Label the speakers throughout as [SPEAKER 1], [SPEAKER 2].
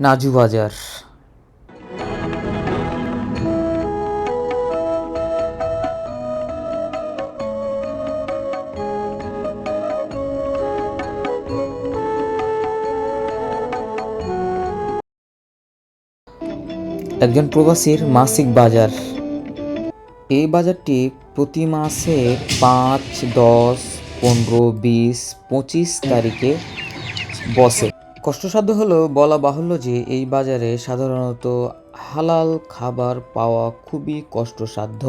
[SPEAKER 1] নাজু বাজার। একজন প্রবাসীর মাসিক বাজার। এই বাজারটি প্রতি মাসে পাঁচ, দশ, পনেরো, বিশ, পঁচিশ তারিখে বসে। কষ্টসাধ্য হলেও বলা বাহুল্য যে এই বাজারে সাধারণত হালাল খাবার পাওয়া খুবই কষ্টসাধ্য।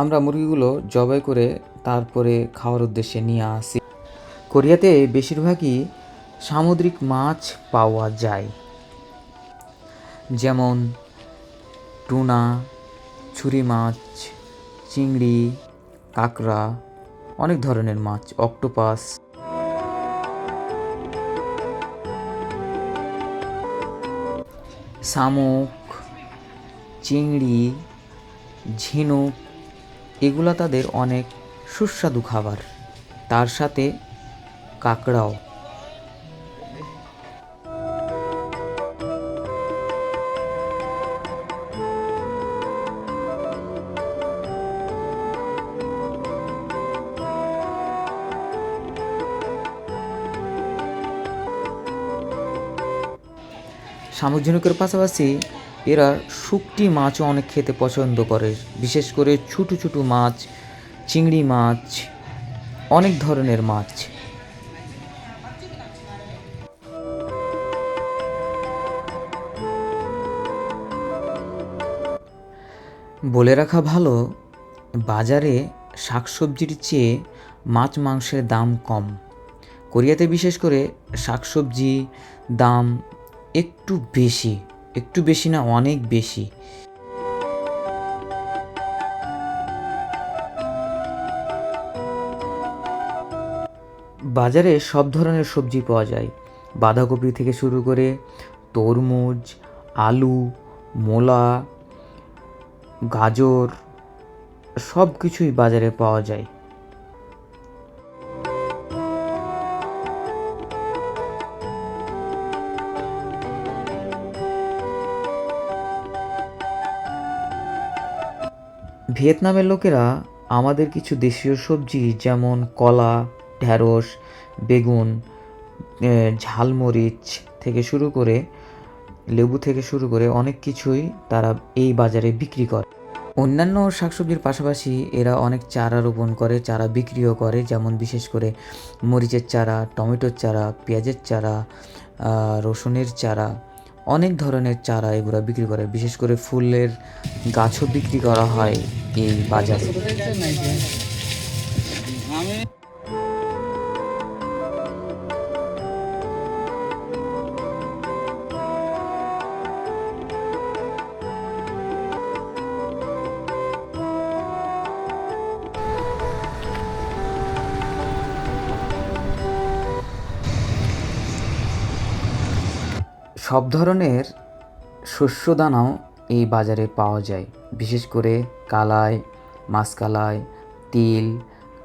[SPEAKER 1] আমরা মুরগিগুলো জবাই করে তারপরে খাওয়ার উদ্দেশ্যে নিয়ে আসি। কোরিয়াতে বেশিরভাগই সামুদ্রিক মাছ পাওয়া যায়। যেমন টুনা, ছুরি মাছ, চিংড়ি, কাঁকড়া, অনেক ধরনের মাছ, অক্টোপাস। শামুক, চিংড়ি, ঝিনুক, এগুলো তাদের অনেক সুস্বাদু খাবার। তার সাথে কাঁকড়াও। শামুক ঝিনুকের পাশাপাশি এরা শুকটি মাছও অনেক খেতে পছন্দ করে, বিশেষ করে ছোটো ছোটো মাছ, চিংড়ি মাছ, অনেক ধরনের মাছ। বলে রাখা ভালো, বাজারে শাকসবজির চেয়ে মাছ মাংসের দাম কম। কোরিয়াতে বিশেষ করে শাকসবজি, দাম একটু বেশি একটু বেশি না, অনেক বেশি। বাজারে সব ধরনের সবজি পাওয়া যায়। বাঁধাকপি থেকে শুরু করে তরমুজ, আলু, মূলা, গাজর সব কিছুই বাজারে পাওয়া যায়। ভিয়েতনামের লোকেরা আমাদের কিছু দেশীয় সবজি যেমন কলা, ঢ্যাঁড়স, বেগুন ঝালমরিচ থেকে শুরু করে, লেবু থেকে শুরু করে অনেক কিছুই তারা এই বাজারে বিক্রি করে। অন্যান্য শাকসবজির পাশাপাশি এরা অনেক চারা রোপণ করে, চারা বিক্রিও করে, যেমন বিশেষ করে মরিচের চারা, টমেটোর চারা, পেঁয়াজের চারা রসুনের চারা, অনেক ধরনের চারা এগুলো বিক্রি করে। বিশেষ করে ফুলের গাছও বিক্রি করা হয়। এই বাজারে। সব ধরনের শস্য দানাও এই বাজারে পাওয়া যায়। বিশেষ করে কালাই মাসকালাই তিল,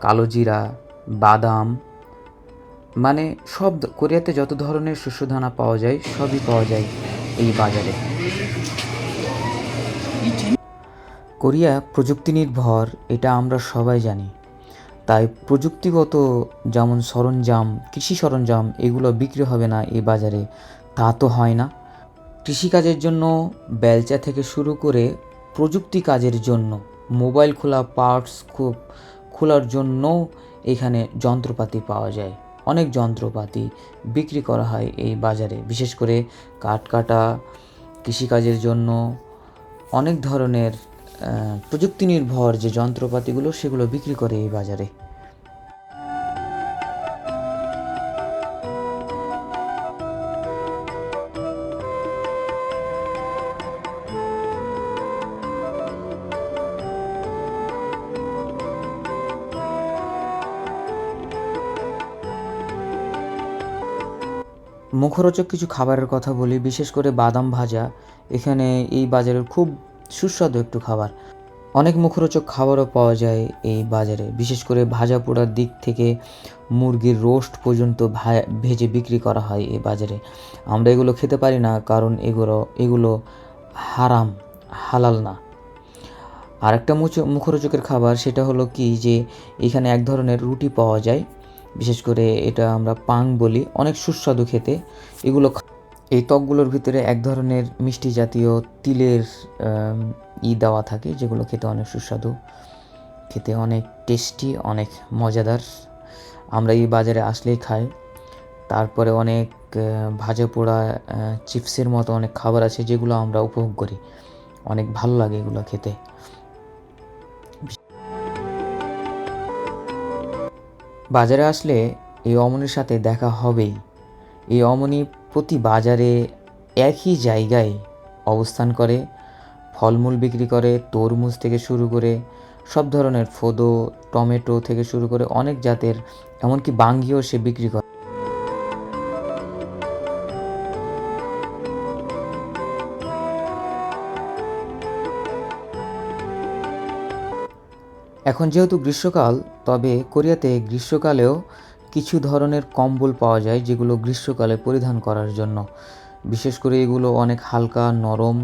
[SPEAKER 1] কালোজিরা, বাদাম মানে সব কোরিয়াতে যত ধরনের শস্য দানা পাওয়া যায়, সবই পাওয়া যায় এই বাজারে। কোরিয়া প্রযুক্তি নির্ভর, এটা আমরা সবাই জানি। তাই প্রযুক্তিগত যেমন সরঞ্জাম, কৃষি সরঞ্জাম, এগুলো বিক্রি হবে না এই বাজারে। তা তো হয় না। কৃষিকাজের জন্য বেলচা থেকে শুরু করে প্রযুক্তি কাজের জন্য, মোবাইল খোলা, পার্টস খুব খোলার জন্য এখানে যন্ত্রপাতি পাওয়া যায়। অনেক যন্ত্রপাতি বিক্রি করা হয় এই বাজারে। বিশেষ করে কাঠ কাটা কৃষিকাজের জন্য অনেক ধরনের প্রযুক্তি নির্ভর যে যন্ত্রপাতিগুলো, সেগুলো বিক্রি করে এই বাজারে। মুখরোচক কিছু খাবারের কথা বলি, বিশেষ করে বাদাম ভাজা। এখানে এই বাজারের খুব সুস্বাদু একটু খাবার। অনেক মুখরোচক খাবারও পাওয়া যায় এই বাজারে, বিশেষ করে ভাজা পোড়ার দিক থেকে মুরগির রোস্ট পর্যন্ত ভেজে বিক্রি করা হয় এই বাজারে। আমরা এগুলো খেতে পারি না, কারণ এগুলো এগুলো হারাম, হালাল না। আরেকটা মুখরোচকের খাবার সেটা হলো কি যে, এখানে এক ধরনের রুটি পাওয়া যায়। বিশেষ করে এটা আমরা পাং বলি, অনেক সুস্বাদু খেতে। এগুলো এই ত্বকগুলোর ভিতরে এক ধরনের মিষ্টি জাতীয় তিলের ই দেওয়া থাকে, যেগুলো খেতে অনেক সুস্বাদু, খেতে অনেক টেস্টি, অনেক মজাদার। আমরা এই বাজারে আসলেই খাই। তারপরে অনেক ভাজা পোড়া চিপসের মতো অনেক খাবার আছে যেগুলো আমরা উপভোগ করি। অনেক ভালো লাগে এগুলো খেতে। বাজারে আসলে এই অমনির সাথে দেখা হবেই। এই অমনি প্রতি বাজারে একই জায়গায় অবস্থান করে, ফলমূল বিক্রি করে, তরমুজ থেকে শুরু করে, সব ধরনের ফোদো, টমেটো থেকে শুরু করে অনেক জাতের, এমনকি বাঙ্গিও সে বিক্রি করে। এখন যেহেতু গ্রীষ্মকাল, তবে কোরিয়াতে গ্রীষ্মকালেও কিছু ধরনের কম্বল পাওয়া যায় যেগুলো গ্রীষ্মকালে পরিধান করার জন্য। বিশেষ করে এগুলো অনেক হালকা, নরম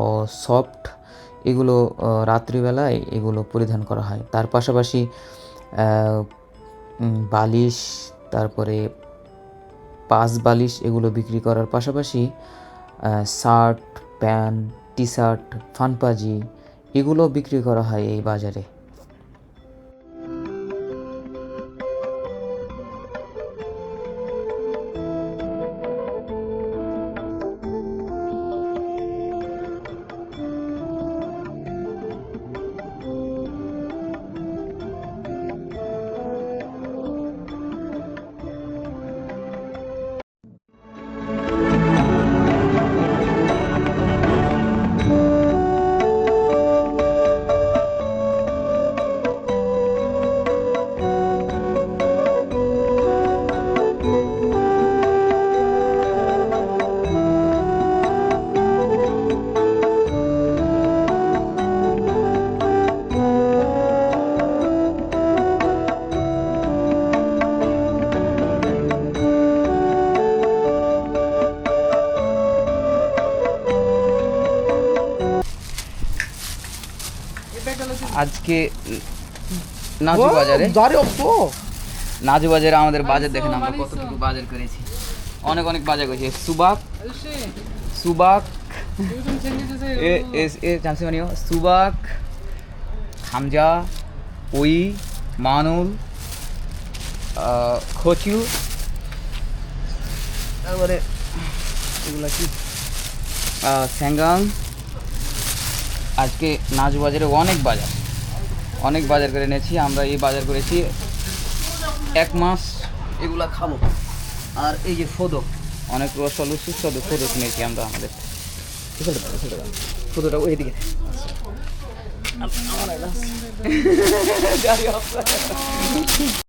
[SPEAKER 1] ও সফট। এগুলো রাত্রিবেলায় এগুলো পরিধান করা হয়। তার পাশাপাশি বালিশ, তারপরে পাস বালিশ এগুলো বিক্রি করার পাশাপাশি শার্ট, প্যান্ট টি শার্ট ফানপাজি এগুলো বিক্রি করা হয় এই বাজারে।
[SPEAKER 2] আজকে নাজু বাজারে। নাজু বাজারে আমাদের বাজার দেখেন আমরা কতটুকু বাজার করেছি। অনেক অনেক বাজার করেছি। সুবাক সুবাক এ এস এ সুবাক হামজা ওই মানুল খচু। তারপরে এগুলো কি? স্যাঙ্গাং আজকে নাচ বাজারে অনেক বাজার। অনেক বাজার করে এনেছি আমরা এই বাজার করেছি এক মাস। এগুলা খাব। আর এই যে ফোদো অনেক রসালো সুস্বাদু ফোদো নিয়েছি আমরা আমাদের। ফোটোটা ওই দিকে। ওইদিকে আমার